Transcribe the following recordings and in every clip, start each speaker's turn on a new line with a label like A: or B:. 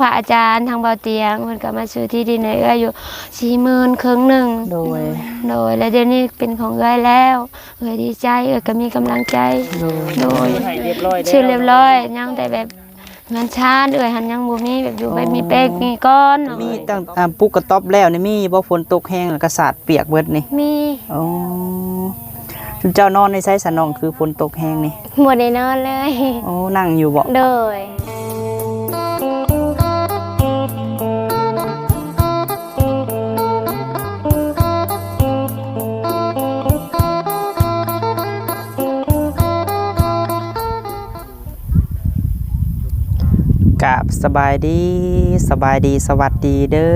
A: พระอาจารย์ทางเบาเตียงเพิ่นก็มาซื้อที่ดินให้เอื้อยอยู่สี่หมื่นครึ่งหนึ่ง
B: โดย
A: โดยและเดี๋ยวนี้เป็นของเอื้อยแล้วเอื้อยดีใจเอื้อยก็มีกำลังใจ
B: โดย
A: โดย
C: ให้เรียบร้อยแล้ว
A: ชื่อเรียบร้อยยังแต่แบบเงินชาติเอื้อยหันยังบ่มีแบบอยู่แบบมีเป๊กมีก้อน
B: มีตั้งอ่าปุกกระต๊อบแล้วนี่มีบ่ฝนตกแห้งแล้วก็สาดเปียกเบิดนี่
A: มี
B: อ๋อชุมเจ้านอนในไซส์สนองคือฝนตกแห้งนี่
A: บ่ได้นอนเลย
B: โอ้นั่งอยู่บ่
A: โดย
B: กับสบายดีสบายดีสวัสดีเด้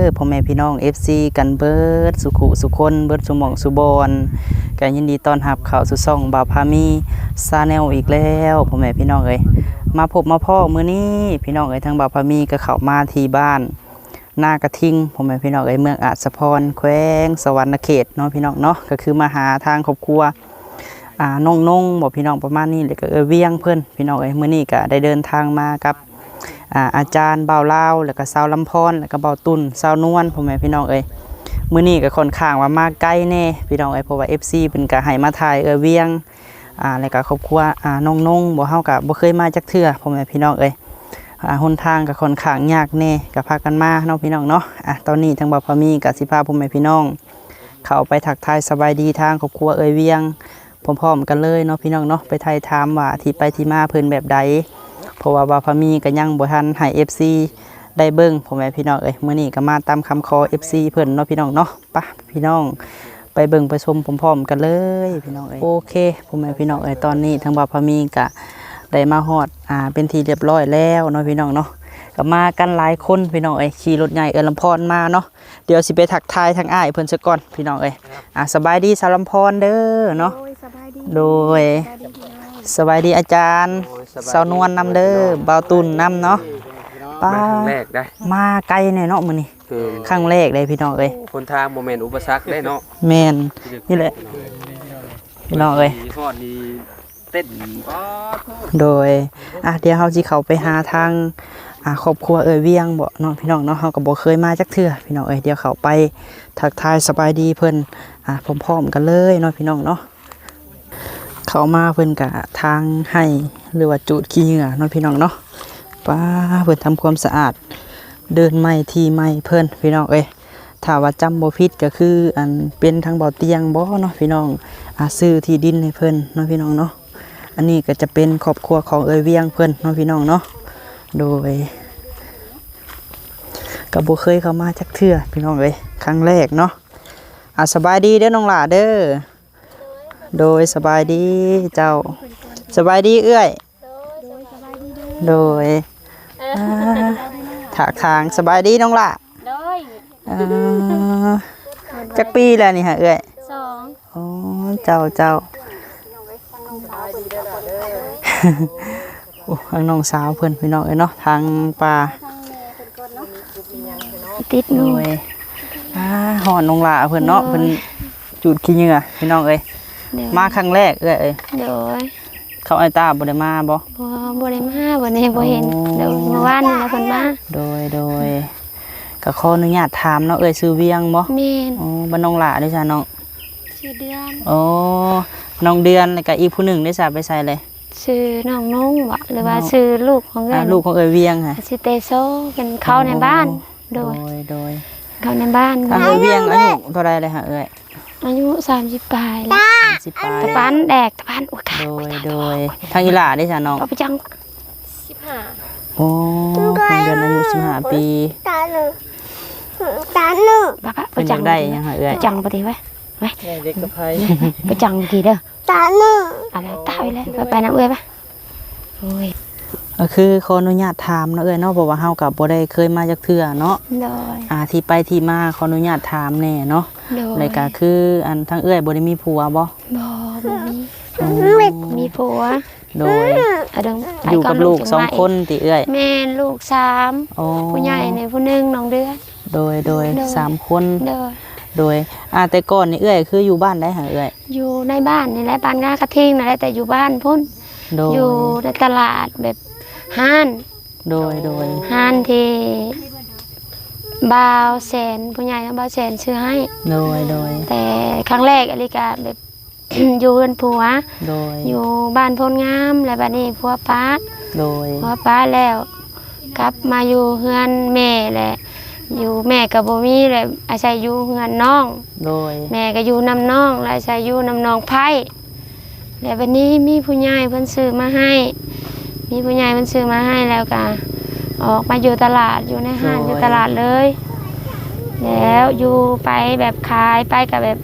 B: อพ่อแม่พี่น้อง FC กันเบิดสุขุสุคนเบิดสุมองสุบอนกันยินดีต้อนรับเข้าสู่ช่องบาพามีซาแนลอีกแล้วพ่อแม่พี่น้องเอ้ยมาพบมาพ่อมื้อนี้พี่น้องเอ้ยทางบาพามีก็เข้ามาที่บ้านหน้ากระทิงพ่อแม่พี่น้องเอ้ยเมืองอาจสะพรแขวงสวรรณเขตเนาะพี่น้องเนาะก็คือมาหาทางครอบครัวอ่าน้องนงบอกพี่น้องประมาณนี้เลยก็เออเวียงเพิ่อนพี่น้องเอ้ยมื้อนี้ก็ได้เดินทางมากับ อาจารย์เบาเล่าแล้วก็สาวลำพรแล้วก็เบาตุนสาวนวลพ่อแม่พี่น้องเอ้ยมื้อนี้ก็ค่อนข้างว่ามาใกล้แน่พี่น้องเอ้ยเพราะว่า FC เพิ่นก็ให้มาถ่ายเออเวียงอ่าแล้วก็ครอบครัวอ่าน้องนงบ่เฮาก็บ่เคยมาจักเทื่อพ่อแม่พี่น้องเอ้ยอ่าหนทางก็ค่อนข้างยากแน่ก็พากันมาเนาะพี่น้องเนาะอะตอนนี้ทางบ่าวพามีก็สิพาพ่อแม่พี่น้อง เข้าไปทักทายสบายดีทางครอบครัวเอ่ยเวียงพร้อมๆกันเลยเนาะพี่น้องเนาะไปไทยถามว่าที่ไปที่มาเพิ่นแบบใด เพราะว่าบาพามีก็ยังบ่ทันให้ FC ได้เบิ่งพ่อแม่พี่น้องเอ้ยมื้อนี้ก็มาตามคำขอ FC เพิ่นเนาะพี่น้องเนาะไปะพี่น้องไปเบิ่งไปชมพร้อมๆกันเลยพี่น้องเอ้ยโอเคพ่อแม่พี่น้องเอ้ยตอนนี้ทางบาพามีก็ได้มาฮอดอ่าเป็นที่เรียบร้อยแล้วเนาะพี่น้องเนาะก็มากันหลายคนพี่น้องเอ้ยขี่รถใหญ่เอิ้นลำพรมาเนาะเดี๋ยวสิไปทักทายทางอ้ายเพิ่นซะก่อนพี่น้องเอ้ยอะสบายดีสาวลำพรเด้อเนาะ
A: โอ้ย สบายดี
B: โดยสบายดีอาจารย์สาวนวลนำเด้อเบาตุนนำเนาะป้า
C: มาครั้งแรกได้
B: มาไกลแน่เนาะมื้อนี้
C: คือ
B: ครั้งแรกเลยพี่น้องเอ้ย
C: คนทางโมเมนต์อุปสรรคได้เนาะ
B: แม่นนี่แหละพี่น้องเอ้ย
C: ฮอดดีเต้นป๊าด
B: โดยอะเดี๋ยวเฮาสิเข้าไปหาทางอ่าครอบครัวเอ้ยเวียงบ่เนาะพี่น้องเนาะเฮาก็บ่เคยมาจักเทื่อพี่น้องเอ้ยเดี๋ยวเข้าไปทักทายสบายดีเพิ่นอ่าพร้อมๆกันเลยเนาะพี่น้องเนาะ เขามาเพิ่นก็ทางให้หรือว่าจูดขี้เหงื่อเนาะพี่น้องเนาะป้าเพิ่นทำความสะอาด เดินไม้ที่ไม้เพิ่นพี่น้องเอ้ยถ้าว่าจำบ่ผิดก็คืออันเป็นทางบ่อเตียงบ่เนาะพี่น้องอาซื้อที่ดินให้เพิ่นเนาะพี่น้องเนาะอันนี้ก็จะเป็นครอบครัวของเอยเวียงเพื่อนเน้องพี่น้องเนาะโดยกับบุเคยเข้ามาจักเทื่อพี่น้องเลยครั้งแรกเนาะอะสบายดีเด้อน้องหล่าเด้อ โดยสบายดีเจ้า สบายดีเอื้อย โดยอ่าถากทางสบายดีน้องหล่า
A: โดย
B: อ่าจักปีแล้วนี่ฮะเอื้อย
A: สอง
B: อ๋อเจ้าเจ้าโอ้ทางน้องสาวเพิ่นพี่น้องเอ้ยเนาะทางป่า
A: ติด
B: โด
A: มือย
B: อ่าหอนลงหลาเพิ่นเนาะเพิ่นจุดขี้เหงื่อพี่น้องเอ้ย
A: โดย
B: มาครั้งแรกเอ้ยเอ้ย
A: โดย
B: เขาไอ้ตาบ่ได้มาบ่
A: บ่บ่ได้มาบ่ได้บ่เห็น
B: โอ้
A: เดี๋ยวเมื่อวานนี่แหละเพิ่นมา
B: โดยโดยก็ขออนุญาตถามเนาะเอ้ยซื้อเวียงบ่
A: แม่น
B: อ๋อบ้านน้องหลาได้จ้ะน้อง
A: ชื่อเดือน
B: โอ้น้องเดือนแล้วก็อีกผู้หนึงได้จ้ะไปใส่เลย
A: ชื่อน้องนุ่งบ่หรือว่าชื่อลูกของเงิ
B: อ่านลูกของเอ้ยเวียงค่ะ
A: ชื่อเตโซเป็นเข้าในบ้านโด
B: โด
A: ย
B: ยโดย
A: เข้าในบ้าน
B: ทางเอ้ยเวียงอายุเท่าไรเลยค่ะเอ้ย
A: อายุ30ปลายแล้ว
B: สิบปลาย
A: ตะปานแดกตะปานอุ้ยค่ะ
B: โด
A: อุ้
B: ย
A: ยตาย
B: โดย ทางอีหลาได้จ้ะน้อง
A: เอาไปจัง
B: โอ้ทางเดือนอายุ15ปี
D: ตาหนึ่งตาหนึ่ง
A: ป้าป้าไป
B: เพิ่นอ
A: จั
B: ยางกได้ยังค่ะเอ้
A: ไป
B: ย
A: จังปฏิไว้ไว้
C: เด็กกับไผ
A: ไปจังกี่เด้อ
D: ตาหนึ่ง
A: อะไรตายแล้วไปไปน้ำเอ้ยปะโอ้ย
B: ก็คือขออนุญาตถามเนาะเอ้ยเนาะเพราะว่าเฮากับบ่ได้เคยมาจากเทื่อเนาะ
A: โดย
B: อ่าที่ไปที่มาขออนุญาตถามแน่เนาะ
A: โดย
B: แล้วก็คืออันทั้งเอ้ยบ่ได้มีผัวบ่
A: บ่บ่มี
B: อ๋อ
A: มีผัว
B: โดย
A: อะเดิมไป
B: อยู่กับลูก
A: จั
B: สอง
A: มา
B: คนติเอ้ย
A: แม่นลูกสาม
B: โอ้
A: ผู้ใหญ่ในผู้หนึงน้องเดือน
B: โดยโดย
A: โดย
B: สามคน
A: โดย
B: โดยอ่าแต่ก่อนนี่เอ้ยคืออยู่บ้านได้หาเอ้ย
A: อยู่ในบ้านนี่แหละบ้านงากระทิงนั่นแหละแต่อยู่บ้านพุ่น
B: โดย
A: อยู่ในตลาดแบบห้าน
B: โดยโดย
A: ห้านที่บ่าวแสนผู้ใหญ่ทั้งบ่าวแสนซื้อให้
B: โดยโดย
A: แต่ครั้งแรกอลิกาแบบ อยู่เฮือนผัว
B: โดย
A: อยู่บ้านโพนงามแล้วบัดนี้ผัวป้า
B: โดย
A: ผัวป้าแล้วกลับมาอยู่เฮือนแม่แหละอยู่แม่กับบ่มีเลยอาศัยอยู่เฮือนน้อง
B: โดย
A: แม่ก็อยู่นำน้องแล้วอาศัยอยู่นำน้องไผ่ แล้ววันนี้มีผู้ใหญ่เพิ่นซื้อมาให้ มีผู้ใหญ่เพิ่นซื้อมาให้แล้วก็ออกมาอยู่ตลาดอยู่ในห้างอยู่ตลาดเลย แล้วอยู่ไปแบบขายไปกับแบบ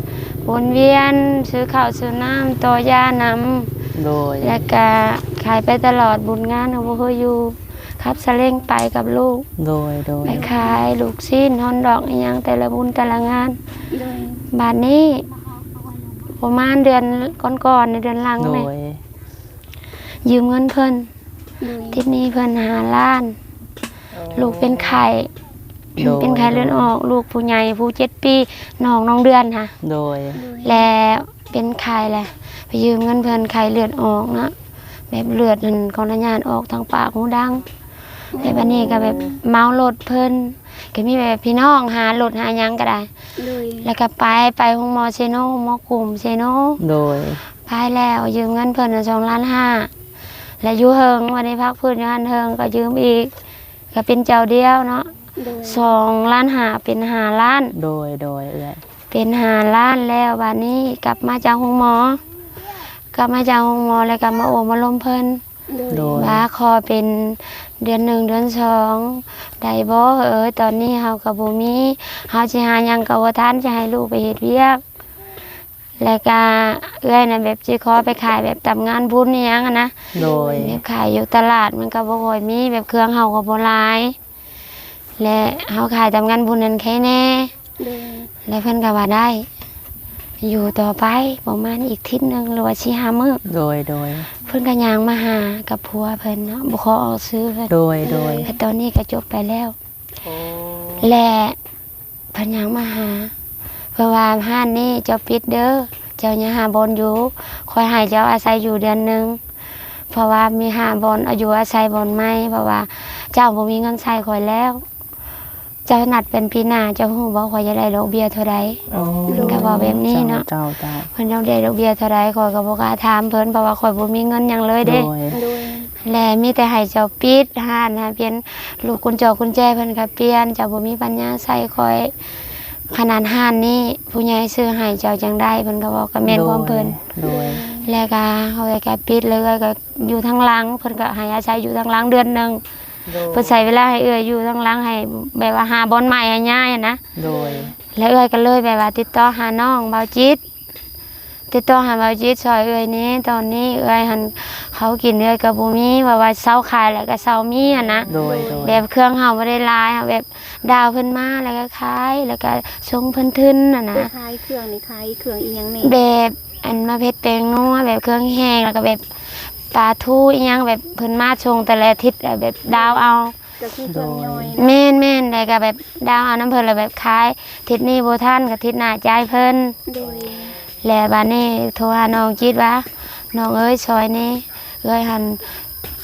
A: วนเวียนซื้อข้าวซื้อน้ำตัวยานำ
B: โดย
A: แล้วก็ขายไปตลอดบุญงานของพวกเขาอยู่ครับสะเล่งไปกับลูก
B: โดยโดย
A: ไปขายลูกชิ้นฮอนดอกอหยังแต่ละบุญแต่ละงาน บาทนี้ ประมาณเดือนก่อนๆในเดือนหลัง
B: โด
A: เนี่ย
B: ย
A: ยืมเงินเพิ่นทิศนี้เพิ่นหาล้าน ลูกเป็นไข่
B: โดย
A: เป็นไข่เลือดออก ลูกผู้ใหญ่ผู้เจ็ดปีน้องน้องเดือนค่ะ
B: โดย
A: แล้วเป็นไข่แหละไปยืมเงินเพิ่นไข่เลือดออกนะแบบเลือดนั่นของทางญาณออกทางปากหูดังแล้วบัดนี้ก็แบบเมารถเพิ่น ก็มีแบบพี่น้องหารถหาหยังก็ได้แล้วก็ไปไปห้องหมอเซโนหมอกลุ่มเซโน
B: โดย
A: ไปแล้วยืมเงินเพิ่นสองล้านห้าแล้วอยู่เฮิงวันนี้พักพื้นอยู่หันเฮิงก็ยืมอีก ก็เป็นเจ้าเดียวเนาะสองล้านห้าเป็นห้าล้าน
B: โดยโดยเอื้อย
A: เป็นหาล้านแล้วบัดนี้กลับมาจากห้องหมอ กลับมาจากห้องหมอแล้วกลับมาโอมาลมเพิ่น
B: โดย
A: ว่าคอเป็น เดือนหนึ่งเดือนสองได้บ่เอ้ยตอนนี้เฮากับบ่มีเฮาสิหาหยังก็บ่ทันจะให้ลูกไปเฮ็ดเวียก แล้วก็เอื้อยน่ะแบบสิขอไปขายแบบตามงานบุญอีหยังอะนะ
B: โดย
A: แบบขายอยู่ตลาดมันก็บ่ค่อยมีแบบเครื่องเฮาก็บ่หลาย และเฮาขายตามงานบุญนั่นแค่แน่แล้วเพิ่นก็ว่าได้ อยู่ต่อไปประมาณอีกทิศหนึงหรือว่าสิหามื้อ
B: โดยโดย
A: เพิ่นก็ย่างมาหากับผัวเพิ่นเนาะบ่ขอออกซื้อเพิ่น
B: โดยโดย
A: แต่ตอนนี้ก็จบไปแล้วและเพิ่นย่างมาหาเพิ่นว่าห้านนี้เจ้าปิดเด้อเจ้ายังหาบอนอยู่คอยให้เจ้าอาศัยอยู่เดือนหนึงเพราะว่ามีหาบอนอายุอาศัยบอนใหม่เพราะว่า เจ้าบ่มีเงินใช้คอยแล้ว เจ้านัดเป็นปีหน้าเจ้าฮู้บ่ข่อยจะได้ดอกเบี้ยเท่าใด
B: โอ้
A: เพิ่นก็บอกแบบนี้เนาะ
B: เจ้าเจ้า
A: เพิ่นต้องได้ดอกเบี้ยเท่าใดข่อยก็บ่กล้าถามเพิ่นเพราะว่าข่อยบ่มีเงินหยังเลย
B: โด
A: เด้
B: ย
A: และมีแต่ให้เจ้าปิดห้านนะเปลี่ยนลูกกุญจกุญแจเพิ่นก็เปลี่ยนเจ้าบ่มีปัญญาใส่ข่อย ขนาดห้านนี้ผู้ใหญ่ซื้อให้เจ้าจังได้เพิ่นก็บอกก็แม่นความเพิ่น
B: โดย
A: แล้วก็เฮาก็ปิดเลยก็อยู่ทางหลังเพิ่นก็ให้อาศัยอยู่ทางหลังเดือนหนึง เพิ่นใช้เวลาให้เอื้อยอยู่ทางหลังให้แบบว่าหาบอนใหม่ให้ย่ายอะนะ
B: โดย
A: แล้วเอ้อยก็เลยแบบว่าติดต่อหาน้องเบาจิต ติดต่อหาเบาจิตซอยเอ้อยนี้ ตอนนี้เอ้อยหันเขากินเอ้อยกับบูมีว่าว่าเศร้าขายแล้วก็เศร้ามีอะนะ
B: โดยโดย
A: แบบเครื่องเฮาบ่ได้หลายค่ะแบบดาวเพิ่นมาแล้วก็ขายแล้วก็ส่งเพิ่นทึนน่ะนะ
E: คล้ายเครื่องนี่คล้ายเครื่องอีหยังนี่
A: แบบอันมาเพชรแปลงนัวแบบเครื่องแห้งแล้วก็แบบ ปลาทูอีหยังแบบเพิ่นมาชงแต่ละอาทิตย์อะแบบดาวเอา
E: ก็คือเครื่องย่อย
A: แม่นแม่นแล้วก็แบบดาวเอาน้ำเพิ่นแล้วแบบขายทิศนี้บ่ทันกับทิศหน้าจ่ายเพิ่น
E: โดย
A: แล้วบัดนี้โทรหาน้องจิตว่าน้องเอ้ยซอยนี้เอ้ยหัน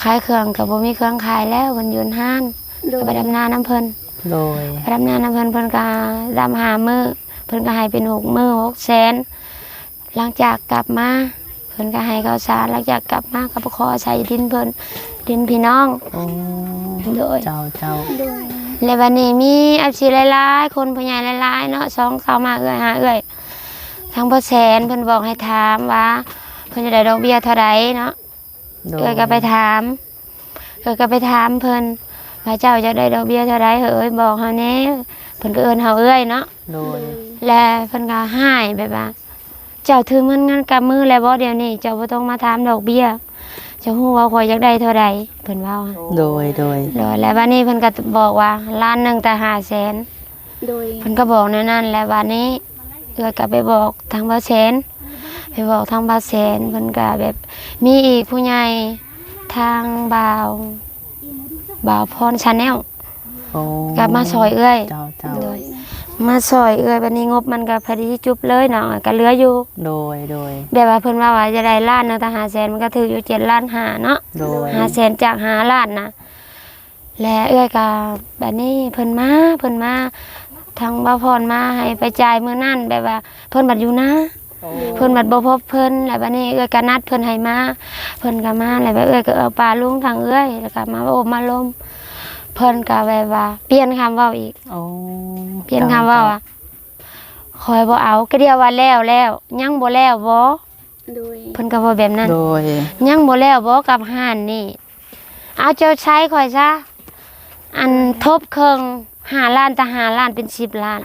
A: ขายเครื่องกับบ่มีเครื่องขายแล้วเพิ่นอยืนห้าน
E: โดย
A: ก็ไปดำนาน้ำเพิ่น
B: โดย
A: ไปดำนาน้ำเพิ่นเพิ่นก็ดำหามือเพิ่นก็ให้เป็นหกมือหกแสนหลังจากกลับมาเพิ่นก็ให้ข้าวสารหลังจากกลับมาก็ไปขอใส่ดินเพิ่นดินพี่น้อง
B: โอ้
A: โดย
B: เจ้าเจ้า
E: โดย
A: แล้ววันนี้มีอาชีพหลายๆ คนผู้ใหญ่หลายๆเนาะสองเข้ามาเอื้อยหาเอื้อยทางพ่อแสนเพิ่นบอกให้ถามว่าเพิ่นจะได้ดอกเบี้ยเท่าใดเนาะ
B: โดย
A: เอื้อยก็ไปถามเอื้อยก็ไปถามเพิ่นว่าเจ้าจะได้ดอกเบี้ยเท่าใดเอ้ยบอกเฮาแหน่เพิ่นก็เอิ้นเฮาเอื้อยเนาะ
B: โดย
A: และเพิ่นก็ให้แบบว่า เจ้าถือเงินเงินกับมือแล้วบ่เดี๋ยวนี้เจ้าบ่ต้องมาถามดอกเบี้ยเจ้าฮู้ว่าข่อยอยากได้เท่าใดเพิ่นว่า
B: โดยโดย
A: แล้วแล้ววันนี้เพิ่นก็บอกว่าล้านหนึงแต่5แสน
E: โดย
A: เพิ่นก็บอกในนั้นแหละวันนี้เอื้อยก็ไปบอกทางบาเซนไปบอกทางบาเซนเพิ่นก็แบบมีอีกผู้ใหญ่ทางบ่าวบ่าวพรชาแนล
B: โอ้
A: กลับมาซอยเอื้อย
B: เจ้าเจ้า
A: โดย มาซอยเอื้อยบัดนี้งบมันก็พอดีจุบเลยเนาะก็เหลืออยู่
B: โดยโดย
A: แบบว่าเพิ่นว่าว่าจะได้ล้านหนึงแต่5แสนมันก็ถืออยู่7ล้านห้าเนาะ
B: โดย
A: 5แสนจาก5ล้านนะและเอื้อยก็แบบนี้เพิ่นมาเพิ่นมาทางบ่าวพรมาให้ไปจ่ายมื้อนั้นแบบว่า เพิ่นบัดอยู่นะ เพิ่นบัดบ่พบเพิ่นแล้วบัดนี้เอื้อยก็นัดเพิ่นให้มาเพิ่นก็มาแล้วแบบเอื้อยก็เอาปลาลุงทางเอื้อยแล้วก็มาโอบมาลม เพิ่นก็แบบว่า เปลี่ยนคำเว้าอีก
B: โอ้
A: เปลี่ยนคำเว้าอะคอยบ่เอาก็เดียวว่าแล้วแล้วยังบ่แล้วบ่
E: โดย
A: เพิ่นก็บ่แบบนั้น
B: โดย
A: ยังบ่แล้วบ่กับห่านนี่ เอาเจ้าใช้คอยซะอันทบเครื่องห้าล้านแต่ห้าล้านเป็นสิบล้าน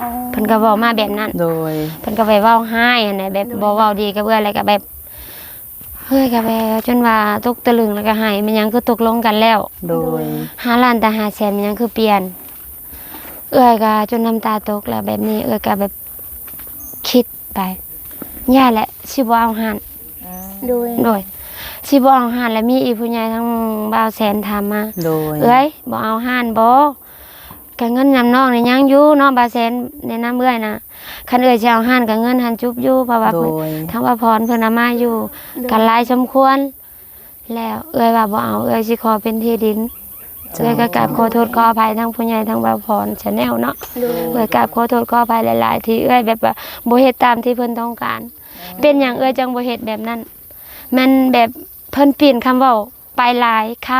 E: อ๋อ
A: เพิ่นก็บอกมาแบบนั้น
B: โดย
A: เพิ่นก็ไปเว้าให้อันไหนแบบบ่เว้าดีกับเอื้ออะไรก็แบบ เฮ้ยก็แบบจนว่าตกตะลึงแล้วก็ให้มันยังคือตกลงกันแล้ว
B: โดย
A: ห้าล้านแต่ห้าแสนมันยังคือเปลี่ยน เอื้อยก็จนน้ำตาตกแล้วแบบนี้ เอื้อยก็แบบคิดไปย่าแหละสิบ่เอาหัน
E: โดย
A: โดยสิบ่เอาหันแล้วมีอีผู้ใหญ่ทั้งบ่าวแสนถามมา
B: โดย
A: เอ้ยบ่เอาหันบ่ ก็เงินนำน้องนี่ยังอยู่เนาะบ่าวแสนในน้ำเอื้อยนะคันเอื้อยสิเอาหันก็เงินหันจุบอยู่เพราะว่า
B: โด
A: เพิ่น
B: ย
A: ทั้งว่าพรเพิ่นเอามาอยู่กันหลายสมควร แล้วเอื้อยว่าบ่เอาเอื้อยสิขอเป็นที่ดินเอื้อยก็กราบขอโทษขออภัยทั้งผู้ใหญ่ทั้งบ่าวพรชาแนลเนาะ
E: โดย
A: เอื้อยกราบขอโทษขออภัยหลาย ๆ ที่เอื้อยแบบว่าบ่เฮ็ดตามที่เพิ่นต้องการ เป็นหยังเอื้อยจังบ่เฮ็ดแบบนั้น มันแบบเพิ่นเปลี่ยนคำเว้าไปหลายค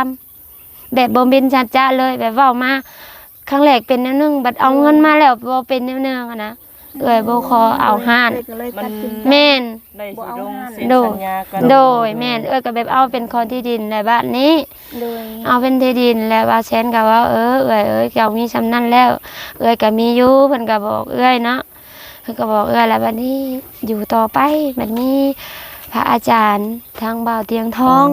A: ำแบบบ่เป็นชัดจะเลยแบบเว้ามา ครั้งแรกเป็นแนวหนึงบัดเอาเงินมาแล้วบ่เป็นแนวหนึงอะนะเอื้อยบ่ขอเอาห้าน
E: เอื้อยก็เลยตัดสินใจ
A: แม่น
B: ได้
E: บ่เอาห้าน
B: เซ็น
A: โดย
B: สัญญากัน
A: โดยแม่นเอื้อยก็แบบเอาเป็นคนที่ดินในบ้านนี้
E: โดย
A: เอาเป็นที่ดินแล้วว่าแซนก็ว่าเออเอ้ยเอ้ยเจ้ามีสำนั่นแล้ว เอ้ยก็มีอยู่เพิ่นก็บอกเอ้ยเนาะเพิ่นก็บอกเอ้ยแล้วบัดนี้อยู่ต่อไปบัดนี้ พระอาจารย์ทางบ่าวเตียงทอง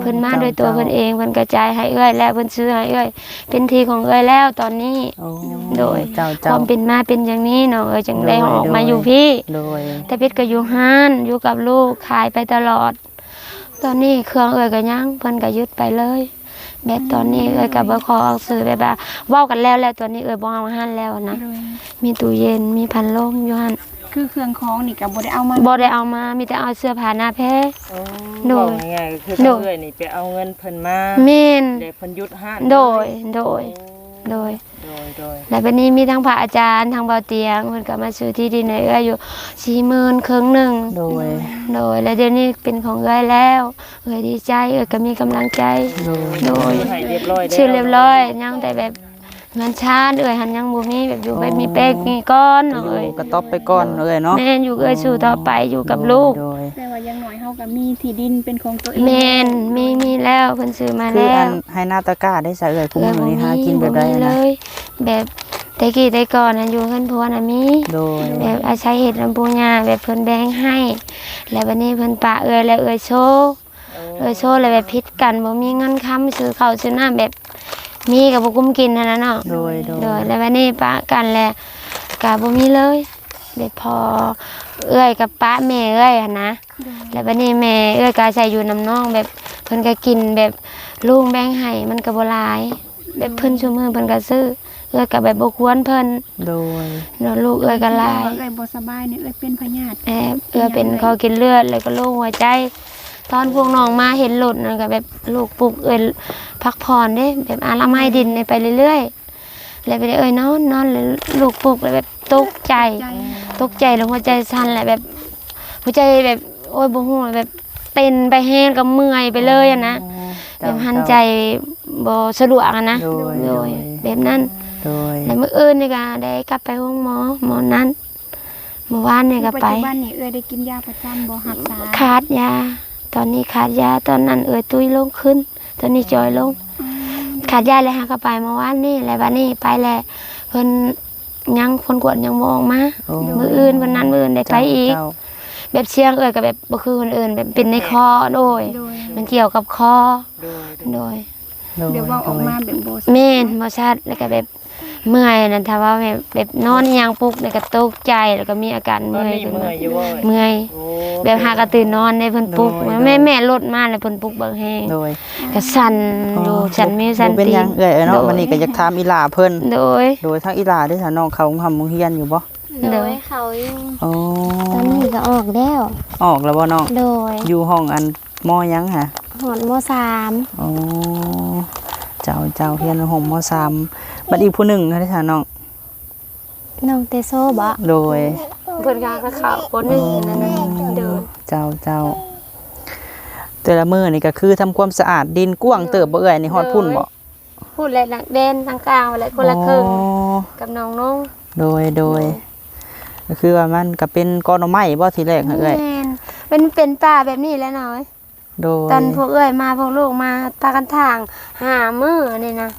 A: เพิ่นมาโดวยตัวเพิ่นเองเพิ่นกระจายให้เอ้ยและเพิ่นซื้อให้เอ้ยเป็นทีของเอ้ยแล้วตอนนี้
B: โอ้
A: โดย
B: เจ้า
A: ค
B: เจ้าวา
A: มเป็นมาเป็นอย่างนี้เนาะเอ้ยจึงได้
B: โดย
A: ออกมา
B: โดย
A: อยู่พี่
B: โดย
A: แต่เพชรก็อยู่ห้านอยู่กับลูกขายไปตลอด ตอนนี้เครื่องเอ่ยก็ยังเพิ่นก็ยึดไปเลยแบบตอนนี้เอ่ยก็บ่ขอเอาซื้อแบบว่าเว้ากันแล้วแล้วตอนนี้เอ่ยบ่เอาห้านแล้วนะ
E: โดย
A: มีตู้เย็นมีพัดลมอยู่หั่น
E: คือเครื่องของนี่ก็บ่ได้เอามา
A: บ่ได้เอามามีแต่เอาเสื้อผ้าหน้าแพ้ โดย
B: บอกง่ายๆก็คือ
A: โด
B: ทายงเอื้อยนี่ไปเอาเงินเพิ่นมา
A: แม่น
B: เดี๋ยวเพิ่นหยุดห้าน
A: โดยโดยโดย
B: โดยโดย
A: แล้วบัดนี้มีทั้งพระอาจารย์ทั้งเบาเตียงเพิ่นก็มาซื้อที่ดินให้เอ้ยอยู่40,000ครึ่งหนึง
B: โดย
A: โดยแล้วเดี๋ยวนี้เป็นของเอ้ยแล้วเอ้ยดีใจเอ้ยก็มีกำลังใจ
B: โดย
A: โดย
B: ให้เรียบร้อยแล้ว
A: ชื่อเรียบร้อยยังแต่แบบ เงินชาติเอ้ยหันยังบ่มีแบบอยู่แบบมีเป๊กมีก้อน
B: อ
A: เอ้ย
B: ยู่กระต๊อบไปก่อนเอ้ยเนาะ
A: แม่นอยู่เอ้ยสู่ต่อไปอยู่กับลูก
B: โดย
E: แต่ว่าอยังน้อยเฮาก็มีที่ดินเป็นของตัวเอง
A: แม่นมีมีแล้วเพิ่นซื้อมา
B: คือ
A: แล้
B: อั
A: วน
B: ให้หน้าตะกร้าได้ใส่เอ้ยคุ้ม
A: เอ้ย
B: มือ
A: บ่
B: นี้
A: มี
B: หากินแบบ
A: บ่
B: ใด
A: มีเล
B: นะ
A: ยแบบแต่กี้แต่ก่อนน่ะอยู่เพิ่นพัวน่ะมี
B: โดย
A: แบบอาศัยเห็ดลำปูญาแบบเพิ่นแบ่งให้ แล้ววันนี้เพิ่นปะเอ้ยแล้วเอ้ยโชว์เอ้ยโชว์แล้วแบบพิษกันบ่มีเงินค้ำซื้อข้าวซื้อน้ำแบบ มีกับบ่กุ้มกินเท่านั้นเนาะ
B: โดยโดย
A: โดยแล้ววันนี้ปะกันแหละกะบ่มีเลยแบบพอเอ้ยกับป้าแม่เอ้ยอะนะ แล้ววันนี้แม่เอ้ยก็อาศัยอยู่น้ำน้องแบบเพิ่นก็กินแบบลุงแบ่งให้มันก็บ่หลาย แบบเพิ่นซุมื้อเพิ่นก็ซื้อเอ้ยก็แบบบ่ควรเพิ่น
B: โดย
A: เนาะลูกเอ้ยก็หลาย
E: เอ้ยบ่สบายเนี่ยเอ้ยเป็นพยาธิ
A: แอบเอือเป็นคอกินเลือดแล้วก็โรคหัวใจ ตอนพวกน้องมาเห็นหลุดนั่นก็แบบลูกปลุกเอ้ยพักผ่อนเด้แบบอารามัยดินเนี่ยไปเรื่อยๆแล้วไปได้เอ้ยนอนนอนเลยลูกปลุกเลยแบบตกใจ
E: ใจ
A: ตกใจแล้วหัวใจสั่นแหละแบบหัวใจแบบโอ้ยบ่ฮู้แบบเต้นไปแห้งก็เมื่อยไปเลยอะนะแบบหันใจบ่สะดวกอะนะ
B: โดย
A: โดยแบบนั้น
B: โดย
A: แล้วมื้ออื่นนี่ก็ได้กลับไปห้องหมอหมอนั้นเมื่อวานนี่ก็
E: ปัจ
A: ไป
E: จุบันนี่เอ้ยได้กินยาประจำบ่รักษา
A: ขาดยา ตอนนี้ขาดยาตอนนั้นเอ่ยตุ้ยลงขึ้น ตอนนี้จอยลง ขาดยาเลยฮะก็ไปเมื่อวานนี่แล้ววันนี้ไปแหละเพิ่นยังคนกวดยังมออกมา
B: โอ้
A: มืออื่นวันนั้นมืออื่นได้ไปอีก
B: เจ้า
A: แบบเชียงเอ่ยกับแบบบ่คือคนอื่นแบบเป็นในคอโดย
E: โดย
A: มันเกี่ยวกับคอ
B: โดย
A: โดย
B: โดย
E: เดี๋ยวเว่าออกมาแบบบ่
A: แม่นบ่ชัดแล้วก็แบบ เมื่อยนั่นถ้าว่าแบบแบบนอนยางปลุกแล้วก็ตกใจแล้วก็มีอาการ
B: ตอน
A: เมื่อย
B: นี้
A: ขึ้น
B: เมื่
A: มา
B: อยอยู่บ่
A: เมื่อย
B: โอ้
A: แบบหากระตื่นนอนได้เพิ่นปลุก
B: โดย
A: แม่แม่รถมาแล้วเพิ่นปลุกเบิ่งแฮง
B: โดย
A: ก็สั่นอยู่สั่นมีสั่น
B: บ่เป็น
A: ตี
B: หยังเอ้ยเนาะ
A: โดย
B: วันนี้ก็อยากถามอีหลาเพิ่น
A: โดย
B: โดยทั้งอีหลาได้ถ้าน้องเขาทำมุงเฮียนอยู่บ่
A: โดย
E: เขาอยู่
B: โอ้
D: ตอนนี้ก็ออกแล้ว
B: ออกแล้วบ่น้อง
D: โดย
B: อยู่ห้องอันมอยังฮะ
D: หอดมสาม
B: โอ้ เจ้าเจ้าเฮียนห่มมสามบัดอีกผู้หนึ่งนะที่น้อง
D: น้องเตโซบ่
B: โดย
A: เพิ่นก็ก็เข้าคนหนึงนั่นน่ะเดิน
B: เจ้าเจ้าแต่ละมื้อนี่ก็คือทำความสะอาดดินกว้างเติบบ่เอ่ยนี่ฮอดพุ่นบ่
A: พูดและนักเด่นทั้งกลางและคนละครึ่ง
B: อ๋อ
A: กับน้องนุ่ง
B: โดยโดยก็คือว่ามันก็เป็นกอหน่อไม้บ่ทีแรกฮะเอ้ย
A: แม่นเป็นเป็นป่าแบบนี้แหล้วน้อย
B: โดย
A: ตอนพวกเอ้ยมาพวกลูกมาพากันทางหามือนี่นะ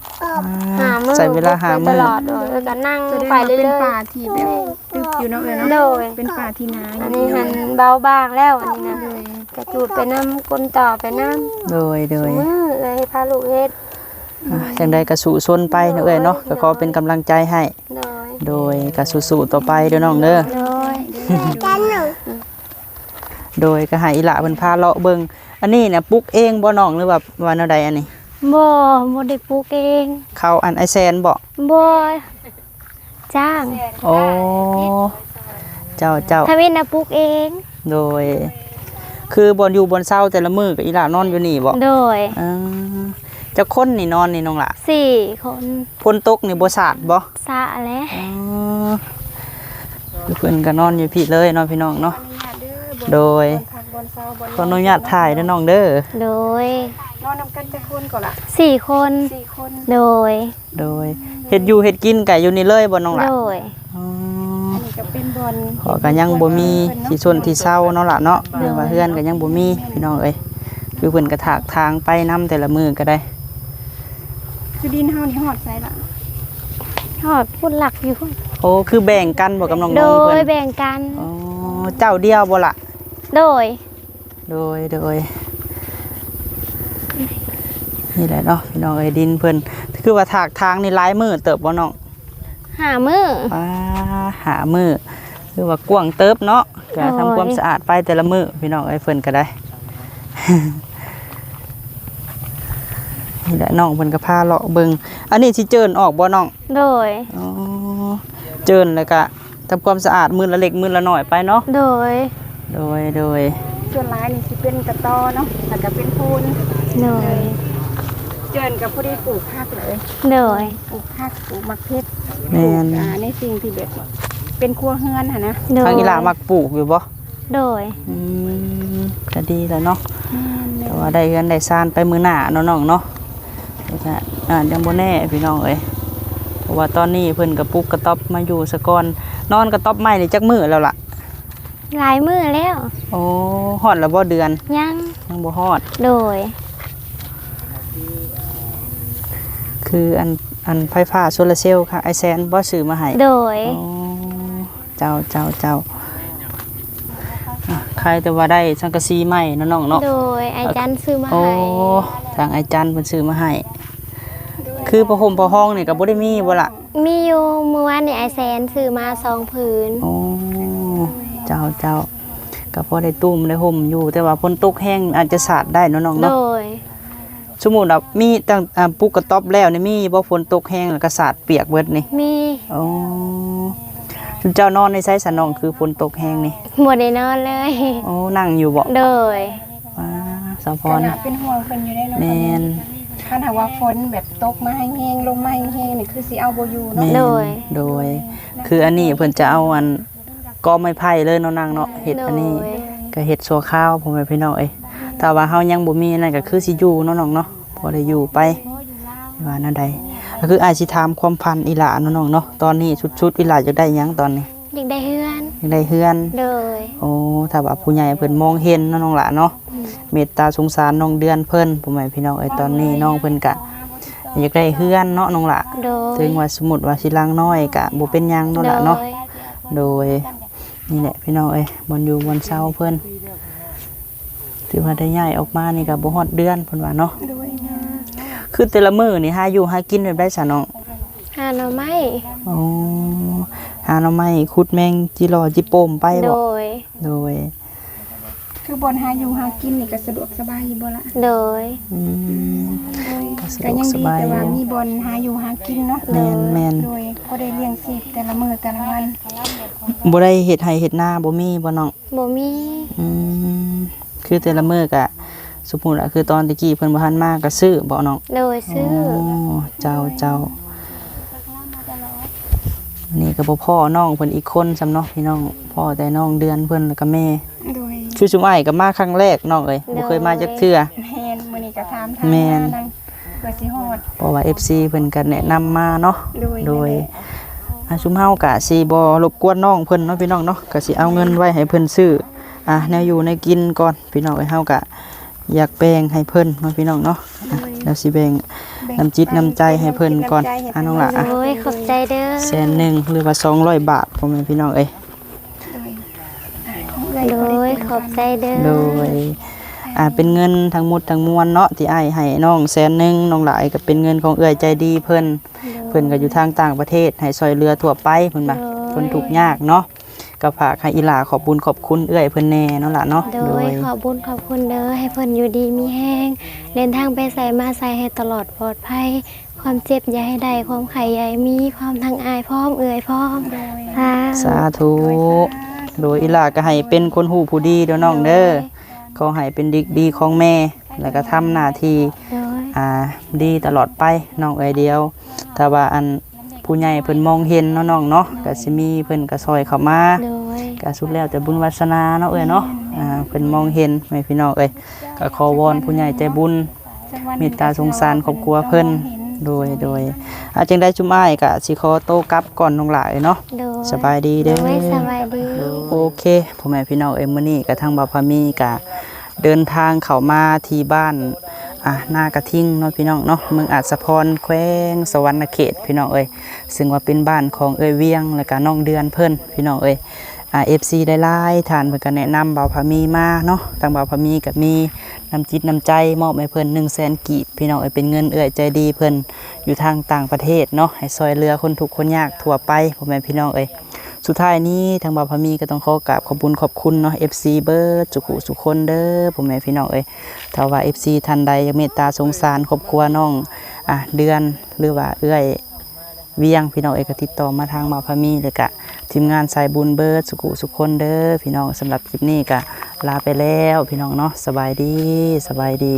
A: หามือ
B: ใส่เวลาหา
A: ต
B: มื้อ
A: ลอดเลยแล้วก็นั่ง
E: แสดง
A: ไป
E: ว่า
A: เรื่
E: เป็น
A: อย
E: ป่าที่แบบตึกอยู่เนาะเอ้ยเนาะ
A: ๆโดย
E: เป็นป่าที่นาอ
A: อัน
E: ยู่
A: นี้หันเบาบางแล้วอันนี้นะกระจูดไปน้ำกลนต่อไปน้ำ
B: โดยโดย
A: มือเอ้ยพาลูกเฮ็ด
B: อะจังใดก็สู้ซนไปเนาะเอ้ยเนาะก็ขอเป็นกำลังใจให้
A: โดย
B: โดยก็สู้ๆต่อไปเด้อน้องเด้อ
A: โดย
B: โดยก็ให้อีหละเพิ่นพาเลาะเบิ่ง อันนี้เนี่ยปลูกเองบ่น้องหรือว่าว่าแนวใดอันนี้
D: บ่บ่ได้ปลูกเอง
B: เขาอันไอแซนบ่
D: บ่จ้าง
B: โอ้เจ้าเจ้า
D: ทวินน่ะปลูกเอง
B: โดย คือบนอยู่บนเศร้าแต่ละมือกับอีหลานอนอยู่นี่บ่
D: โดย
B: เออเจะคนนี่นอนนี่น้องละ
D: สี่คน
B: พนตกนี่บ่สาดบ่
D: สะและ
B: อ๋อคือเพิ่นก็นอนอยู่พี่เลยเนาะพี่น้องเนาะโดย
E: พักบนเสาบน
B: ขออนุญาตถ่ายเด้อน้องเด้อ
D: โดย
E: นอนนำกันจะคนก่อนละ
D: สี่คน
E: สี่คน
D: โดย
B: โดยเฮ็ดอยู่เฮ็ดกินก็อยู่นี่เลยบ่น้องละ
D: โดย
B: อ๋อ
E: อันนี้ก็เป็นบอล
B: ขอก็ยังบ่มีที่ชนที่เศร้าเนาะล่ะเนาะเรื่องว่าเฮือนก็ยังบ่มีพี่น้องเอ้ยคือเพิ่นก็ถากทางไปนํแต่ละมือก็ได้
E: คือดินเฮานี่หอดใส่ละ
D: ทอดพูดหลักอยู่
B: โอ้คือแบ่งกันบ่กับน้อง
D: โด
B: ๆเพิ่
D: ย
B: น
D: แบ่งกัน
B: อ๋อเจ้าเดียวบ่ล่ะ
D: โดย
B: โดยโดยนี่แหละเนาะพี่น้องเอ้ยดินเพิ่นคือว่าถากทางนี่หลายมือเติบบ่น้อง
D: หามือ
B: ว้าหามือคือว่ากว้างเติบเนาะก็
D: โอ้ย
B: ทำความสะอาดไปแต่ละมือพี่น้องเอ้ยเพิ่นก็ได้นี่แหละน้องเพิ่นก็พาเลาะเบิ่งอันนี้สิเจิญออกบ่น้อง
D: โดย
B: อ๋อเจิญแล้วก็ทำความสะอาดมือละเล็กมือละน้อยไปเนาะ
D: โดย
B: โดยโดย
E: ส่วนร้ายนี่สิเป็นกระตอเนาะแล้วก็เป็นพูน
D: โดย
E: เจินกับผู้ที่ปลูกผักเลย
D: โดย
E: ปลูกผักปลูกมักเพชร
B: แม่น
E: อ่าในสิ่งที่แบบเป็นครัวเฮือนหั่นนะ
D: โดย
B: ทางอีหลามักปลูกอยู่บ่
D: โดย
B: อืมก็ดีแล้วเนาะแต่ว่าได้เงินได้ซานไปมือหน้าเนาะน้องเนาะแต่ก็อ่ายังบ่แน่พี่น้องเอ้ยเพราะว่าตอนนี้เพิ่นก็ปลูกกระต๊อบมาอยู่สะก่อนนอนกระต๊อบไม้นี่จักมื้อแล้วล่ะ
D: หลายมือแล้ว
B: โอ้ฮอดแล้วบ่เดือน
D: ยัง
B: ยังบ่ฮอด
D: โดย
B: คืออันอันไฟฟ้าโซลาร์เซลล์ค่ะไอแซนบ่ซื้อมาให้
D: โดย
B: อ๋อเจ้าเจ้าเจ้าอะใครแต่ว่าได้สังกะสีใหม่เนาะน้องเนาะ
D: โดยไอจันซื้อมา
B: โอ้
D: ให้
B: ทางไอาจารย์เพิ่นซื้อมาให้ คือผ้าห่มผ้าห้องนี่ก็บ่ได้มีบ่ล่ะ
D: มีอยู่เมื่อวานนี่ไอแซนซื้อมาสองผืน
B: โอ้ เจ้าเจ้าก็พอได้ตุ้มได้ห่มอยู่ แต่ว่าฝนตกแห้งอาจจะสาดได้เนาะน้อง
D: โด
B: เนาะ
D: ย
B: สมมุติว่ามีตั้งอ่าปลูกกระต๊อบแล้วนี่มีบ่ฝนตกแห้งแล้วก็สาดเปียกเบิดนี่
D: มี
B: โอ้เจ้านอนในไสสะน้องคือฝนตกแห้งนี่
D: หมดได้นอนเลย
B: โอ้นั่งอยู่บ่
D: โดย
B: ว้าสาวพ
E: ข
B: ร
E: นาดเป็นห่วงเพิ่นอยู่ได้เนาะ
B: แม่น
E: คันหากว่าฝนแบบตกมาแห้งๆลงมาแห้งๆนี่คือสิเอาบ่อยู่เนาะ
B: แม่น
D: โดย
B: โดย คืออันนี้เพิ่นจะเอาอัน กอไม้ไผ่เลยเนาะนางเนาะเฮ็ดอันนี้
D: โดย
B: ก็เฮ็ดสัวข้าวพ่อแม่พี่น้องเอ้ยแต่ว่าเฮายังบ่มีนั่นก็คือสิอยู่เนาะน้องเนาะพอได้อยู่ไปว่านั่นใดก็คืออายสิถามความพันอีหลาเนาะน้องเนาะตอนนี้ชุดๆอีหลาอยากได้หยังตอนนี้
D: อยากได้เฮือน
B: อยากได้เฮือน
D: โดย
B: โอ้ถ้าว่าผู้ใหญ่เพิ่นมองเห็นเนาะน้องหลาเนาะเมตตาสงสารน้องเดือนเพิ่นพ่อแม่พี่น้องเอ้ยตอนนี้น้องเพิ่นก็อยากได้เฮือนเนาะน้องหลา
D: โดย
B: ถึงว่าสมมุติว่าสิลังน้อยก็บ่เป็นหยังเนาะล่ะเนาะ โดย นี่แหละพี่น้องเอ้ยบนอยู่บนเสาเพิ่นถือว่าได้ย้ายออกมานี่ก็บ่ฮอดเดือนเพิ่นว่าเนาะ
E: ด้วยนะ
B: คือแต่ละมื้อนี่หาอยู่หากินแบบได้ซะน้อง
D: หาหน่อไม้
B: อ๋อหาหน่อไม้ขุดแมงจิรอจิโปมไป
D: โด
B: บ่
D: ย
B: โดย
E: คือบอนหาอยู่หากินนี่ก็สะดวกสบายอยู่บ่ละ
D: โดย
B: อืม
E: โดย
B: ก็สะด
E: ก็
B: วก
E: ยัง
B: ส
E: ดี
B: บาย
E: แต่ว่า
B: อยู่
E: มีบอนหาอยู่หากินเนาะ
B: แม่นแม่น
E: โดยก็ได้เลี้ยงชีพแต่ละมื้อแต่ละวัน
B: บ่ได้เฮ็ดไร่เฮ็ดนาบ่มีบ่น้อง
D: บ่มี
B: อืมคือแต่ละมื้อก็สมมุติว่าคือตอนตะกี้เพิ่นบ่ทันมาก็ซื้อบ่น้อง
D: โดยซื้อ
B: อเจ้าเจ้าอันนี่ก็บ่พ่อน้องเพิ่นอีกคนซำเนาะพี่น้องพ่อแต่น้องเดือนเพิ่นแล้วก็แม่
E: โดย
B: คือชุมอ้ายก็มาครั้งแรกน้องเอ้ยบ่เคยมาจักเทื่อ
E: แม่นมื้อนี้ก็ถามทาง
B: แม่น
E: นั่ง เพื่อสิฮอด
B: เพราะว่า FC เพิ่นก็แนะนำมาเนาะ
E: โดย
B: โดยอ่าชุมเฮาก็สิบ่รบกวนน้องเพิ่นเนาะพี่น้องเนาะก็สิเอาเงินไว้ให้เพิ่นซื้ออะแนวอยู่ในกินก่อนพี่น้องเอ้ยเฮาก็อยากแบ่งให้เพิ่นเนาะพี่น้องเนาะอะแล้วสิแบ่งน้ำจิตน้ำใจให้เพิ่นก่อนอะน้องหล่ะอะ
D: โดยขอบใจเด้อ
B: แสนหนึ่งหรือว่าสองร้อยบาทพ่อแม่พี่น้องเอ้ย
D: โดยขอบใจเด้อ
B: โดย อ่าเป็นเงินทั้งหมดทั้งมวลเนาะที่อ้ายให้น้องแสนหนึ่งน้องหลายก็เป็นเงินของเอื้อยใจดีเพิ่นเพิ่นก็อยู่ทางต่างประเทศให้ซอยเรือทั่วไปเพิ่นบ่าเพิ่นทุกข์ยากเนาะก็ฝากให้อีหลาขอบบุญขอบคุณเอื้อยเพิ่นแน่เนาะล่ะเนาะ
D: โดยขอบบุญขอบคุณเด้อให้เพิ่นอยู่ดีมีแห้งเดินทางไปใส่มาใส่ให้ตลอดปลอดภัยความเจ็บอย่าให้ได้ความไข่อย่าให้มีความทางอายพร้อมเอ่ยพร้อมค่ะ
B: สาธุโดยอีหลาก็ให้เป็นคนหูผู้ดีเด้อน้องเด้อ ขอให้เป็นเด็กดีของแม่ แล้วก็ทำหน้าที่
D: โดย
B: อ่าดีตลอดไปน้องเอยเดียวถ้าว่าอันผู้ใหญ่เพิ่นมองเห็นเนาะน้องเนาะก็สิมีเพิ่นก็ซอยเข้ามา
D: โดย
B: ก็สุดแล้วแต่บุญวาสนาเนาะเอ้ยเนาะอ่าเพิ่นมองเห็นแม่พี่น้องเอ้ยก็ขอวอนผู้ใหญ่ใจบุญ
E: สักวันห
B: เม
E: นึ่
B: ตตาสงสารครอบครัวเพิ่น โดยโดยอาจังได้จุมอ้ายก็สิขอโตกลับก่อนน้องหลายเนาะ
D: โดย
B: สบายดีเด้อ
D: โดยสบายดี
B: โอเคพ่อแม่พี่น้องเอ็มมื้อนี้กับทางบ่าวพามีกะเดินทางเข้ามาที่บ้านอะนากระทิงเนาะพี่น้องเนาะเมืองอาจสะพรแขวงสวรรณเขตพี่น้องเอ้ยซึ่งว่าเป็นบ้านของเอ้ยเวียงแล้วก็น้องเดือนเพิ่นพี่น้องเอ้ย อ่า FC ได้ลายทานเพิ่นก็แนะนำบ่าวพามีมาเนาะทางบ่าวพามีก็มีน้ำจิตน้ำใจมอบให้เพิ่อน100,000กีบพี่น้องเอ้ยเป็นเงินเอ้ยใจดีเพิ่อนอยู่ทางต่างประเทศเนาะให้ซอยเหลือคนทุกคนยากทั่วไปพ่อแม่พี่น้องเอ้ยสุดท้ายนี้ทางบ่าวพามีก็ต้องขอกราบขอบคุญขอบคุณเนาะ FC เบิร์ดสุขุสุขคนเด้อผมแม่พี่น้องเอ้ยถ้าว่า FC ท่านใดยากเมตตาสงสารครอบครัวน้องอะเดือนหรือว่าเอื้อยเวียงพี่น้องเอ้ยก็ติดต่อมาทางบ่าวพามีเลยกะ ทีมงานสายบุญเบิร์ดสุขุสุคนเด้อพี่น้องสำหรับคลิปนี้ก็ลาไปแล้วพี่น้องเนาะสบายดีสบายดี